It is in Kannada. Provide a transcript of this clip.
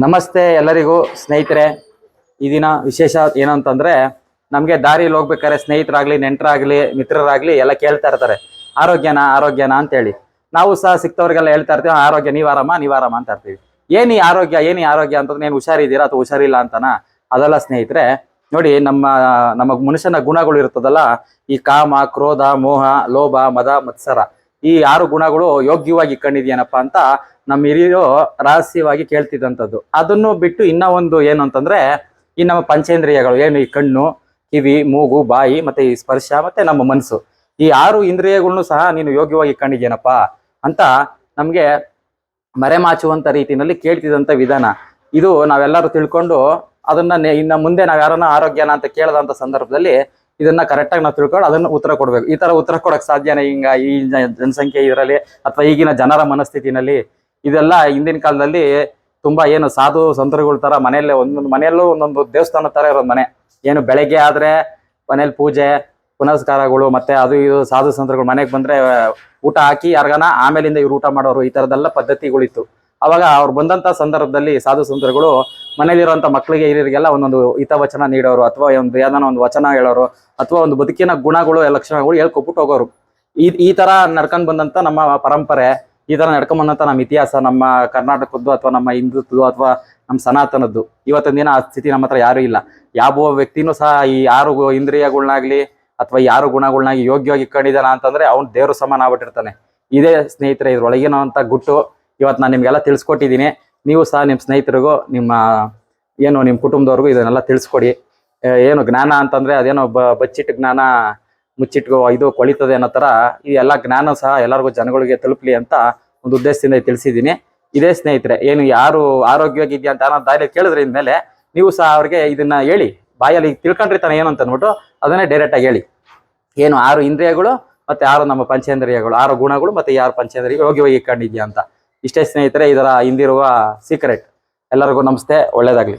ನಮಸ್ತೆ ಎಲ್ಲರಿಗೂ ಸ್ನೇಹಿತರೆ. ಈ ದಿನ ವಿಶೇಷ ಏನು ಅಂತಂದ್ರೆ ನಮಗೆ ದಾರಿಲಿ ಹೋಗ್ಬೇಕಾದ್ರೆ ಸ್ನೇಹಿತರಾಗ್ಲಿ ನೆಂಟರಾಗ್ಲಿ ಮಿತ್ರರಾಗ್ಲಿ ಎಲ್ಲ ಕೇಳ್ತಾ ಇರ್ತಾರೆ. ಆರೋಗ್ಯನ ಆರೋಗ್ಯನ ಅಂತೇಳಿ. ನಾವು ಸಹ ಸಿಕ್ತವ್ರಿಗೆಲ್ಲ ಹೇಳ್ತಾ ಇರ್ತೀವಿ "ಆ, ಆರೋಗ್ಯ ನೀವಾರಮ್ಮ ನೀವಾರಮ್ಮ ಅಂತ ಇರ್ತೀವಿ. ಏನಿ ಆರೋಗ್ಯ ಏನಿ ಆರೋಗ್ಯ ಅಂತಂದ್ರೆ ಏನು ಹುಷಾರಿದ್ದೀರಾ ಅಥವಾ ಹುಷಾರಿಲ್ಲ ಅಂತನ? ಅದೆಲ್ಲ ಸ್ನೇಹಿತರೆ ನೋಡಿ ನಮ್ಮ ನಮಗ್ ಮನುಷ್ಯನ ಗುಣಗಳು ಇರ್ತದಲ್ಲ ಈ ಕಾಮ ಕ್ರೋಧ ಮೋಹ ಲೋಭ ಮದ ಮತ್ಸರ. ಈ ಆರು ಗುಣಗಳು ಯೋಗ್ಯವಾಗಿ ಇಟ್ಕೊಂಡಿದ್ಯಾನಪ್ಪ ಅಂತ ನಮ್ಮ ಹಿರಿಯರು ರಹಸ್ಯವಾಗಿ ಕೇಳ್ತಿದ್ದಂಥದ್ದು. ಅದನ್ನು ಬಿಟ್ಟು ಇನ್ನ ಒಂದು ಏನು ಅಂತಂದ್ರೆ, ಈ ನಮ್ಮ ಪಂಚೇಂದ್ರಿಯಗಳು, ಏನು ಈ ಕಣ್ಣು, ಕಿವಿ, ಮೂಗು, ಬಾಯಿ, ಮತ್ತೆ ಈ ಸ್ಪರ್ಶ, ಮತ್ತೆ ನಮ್ಮ ಮನಸ್ಸು. ಈ ಆರು ಇಂದ್ರಿಯಗಳನ್ನು ಸಹ ನೀನು ಯೋಗ್ಯವಾಗಿ ಇಟ್ಕೊಂಡಿದ್ಯೇನಪ್ಪ ಅಂತ ನಮ್ಗೆ ಮರೆಮಾಚುವಂತ ರೀತಿಯಲ್ಲಿ ಕೇಳ್ತಿದ್ದಂಥ ವಿಧಾನ. ಇದು ನಾವೆಲ್ಲರೂ ತಿಳ್ಕೊಂಡು ಅದನ್ನ ಇನ್ನ ಮುಂದೆ ನಾವ್ ಯಾರನ್ನ ಆರೋಗ್ಯನ ಅಂತ ಕೇಳದಂತ ಸಂದರ್ಭದಲ್ಲಿ ಇದನ್ನ ಕರೆಕ್ಟಾಗಿ ನಾವು ತಿಳ್ಕೊಂಡು ಅದನ್ನ ಉತ್ತರ ಕೊಡ್ಬೇಕು. ಈ ತರ ಉತ್ತರ ಕೊಡಕ್ ಸಾಧ್ಯನೇ ಹಿಂಗ ಈ ಜನಸಂಖ್ಯೆ ಇದರಲ್ಲಿ ಅಥವಾ ಈಗಿನ ಜನರ ಮನಸ್ಥಿತಿನಲ್ಲಿ ಇದೆಲ್ಲ ಹಿಂದಿನ ಕಾಲದಲ್ಲಿ ತುಂಬಾ ಏನು ಸಾಧು ಸಂತರುಗಳ ತರ ಮನೆಯಲ್ಲೇ ಒಂದೊಂದು ಮನೆಯಲ್ಲೂ ಒಂದೊಂದು ದೇವಸ್ಥಾನ ತರ ಇರೋದು ಮನೆ. ಏನು ಬೆಳಗ್ಗೆ ಆದ್ರೆ ಮನೇಲಿ ಪೂಜೆ, ಪುನಸ್ಕಾರಗಳು ಮತ್ತೆ ಅದು ಇದು ಸಾಧು ಸಂತರುಗಳು ಮನೆಗೆ ಬಂದ್ರೆ, ಊಟ ಹಾಕಿ, ಯಾರಿಗಾನ ಆಮೇಲಿಂದ ಇವ್ರು ಊಟ ಮಾಡೋರು ಈ ತರದೆಲ್ಲ ಪದ್ಧತಿಗಳಿತ್ತು. ಅವಾಗ ಅವ್ರು ಬಂದಂತ ಸಂದರ್ಭದಲ್ಲಿ ಸಾಧು ಸಂತರುಗಳು ಮನೇಲಿರುವಂತ ಮಕ್ಕಳಿಗೆ, ಹಿರಿಯರಿಗೆಲ್ಲ ಒಂದೊಂದು ಹಿತವಚನ ನೀಡೋರು ಅಥವಾ ಒಂದು ಯಾವ್ದಾನ ಒಂದು ವಚನ ಹೇಳೋರು ಅಥವಾ ಒಂದು ಬದುಕಿನ ಗುಣಗಳು, ಲಕ್ಷಣಗಳು ಹೇಳ್ಕೊಬಿಟ್ಟು ಹೋಗೋರು. ಈ ಈ ತರ ನಡ್ಕೊಂಡ್ ಬಂದಂತ ನಮ್ಮ ಪರಂಪರೆ, ಈ ತರ ನಡ್ಕೊಂಡ್ ಬಂದಂತ ನಮ್ಮ ಇತಿಹಾಸ, ನಮ್ಮ ಕರ್ನಾಟಕದ್ದು ಅಥವಾ ನಮ್ಮ ಹಿಂದುತ್ವದ್ದು ಅಥವಾ ನಮ್ಮ ಸನಾತನದ್ದು. ಇವತ್ತಿನ ದಿನ ಆ ಸ್ಥಿತಿ ನಮ್ಮ ಹತ್ರ ಯಾರು ಇಲ್ಲ. ಯಾವ ವ್ಯಕ್ತಿನೂ ಸಹ ಈ ಯಾರು ಇಂದ್ರಿಯಗಳನ್ನಾಗ್ಲಿ ಅಥವಾ ಯಾರು ಗುಣಗಳನ್ನಾಗಿ ಯೋಗ್ಯವಾಗಿ ಕಂಡಿದ್ದಾನ ಅಂತಂದ್ರೆ ಅವ್ನು ದೇವ್ರ ಸಮಾನ ಆಗ್ಬಿಟ್ಟಿರ್ತಾನೆ. ಇದೇ ಸ್ನೇಹಿತರೆ ಇದ್ರೊಳಗಿನ ಅಂತ ಗುಟ್ಟು ಇವತ್ತು ನಾನು ನಿಮಗೆಲ್ಲ ತಿಳಿಸ್ಕೊಟ್ಟಿದ್ದೀನಿ ನೀವು ಸಹ ನಿಮ್ಮ ಸ್ನೇಹಿತರಿಗೂ, ನಿಮ್ಮ, ಏನು ನಿಮ್ಮ ಕುಟುಂಬದವ್ರಿಗೂ ಇದನ್ನೆಲ್ಲ ತಿಳಿಸ್ಕೊಡಿ. ಏನು ಜ್ಞಾನ ಅಂತಂದ್ರೆ ಅದೇನೋ ಬ, ಬಚ್ಚಿಟ್ಟು ಜ್ಞಾನ ಮುಚ್ಚಿಟ್ಟು ಇದು ಕೊಳಿತದೆ ಅನ್ನೋ ತರ ಈ ಎಲ್ಲ ಜ್ಞಾನ ಸಹ ಎಲ್ಲರಿಗೂ ಜನಗಳಿಗೆ ತಲುಪಲಿ ಅಂತ ಒಂದು ಉದ್ದೇಶದಿಂದ ತಿಳಿಸಿದ್ದೀನಿ ಇದೇ ಸ್ನೇಹಿತರೆ, ಏನು ಯಾರು ಆರೋಗ್ಯವಾಗಿದೆಯಾ ಅಂತ ಅನ್ನೋ ದಾರಿ ಕೇಳಿದ್ರೆ ಇನ್ಮೇಲೆ ನೀವು ಸಹ ಅವ್ರಿಗೆ ಇದನ್ನ ಹೇಳಿ, ಬಾಯಲ್ಲಿ ತಿಳ್ಕೊಂಡ್ರಿ ತಾನೆ ಏನು ಅಂತ ಅಂದ್ಬಿಟ್ಟು ಅದನ್ನೇ ಡೈರೆಕ್ಟ್ ಆಗಿ ಹೇಳಿ. ಏನು ಆರು ಇಂದ್ರಿಯಗಳು ಮತ್ತೆ ಆರು ನಮ್ಮ ಪಂಚೇಂದ್ರಿಯಗಳು, ಆರು ಗುಣಗಳು ಮತ್ತೆ ಯಾರು ಪಂಚೇಂದ್ರಿಯ ಯೋಗ್ಯವಾಗಿ ಕಂಡಿದ್ಯಾ ಅಂತ. ಇಷ್ಟೇ ಸ್ನೇಹಿತರೆ ಇದರ ಹಿಂದಿರುವ ಸೀಕ್ರೆಟ್ ಎಲ್ಲರಿಗೂ ನಮಸ್ತೆ ಒಳ್ಳೇದಾಗ್ಲಿ.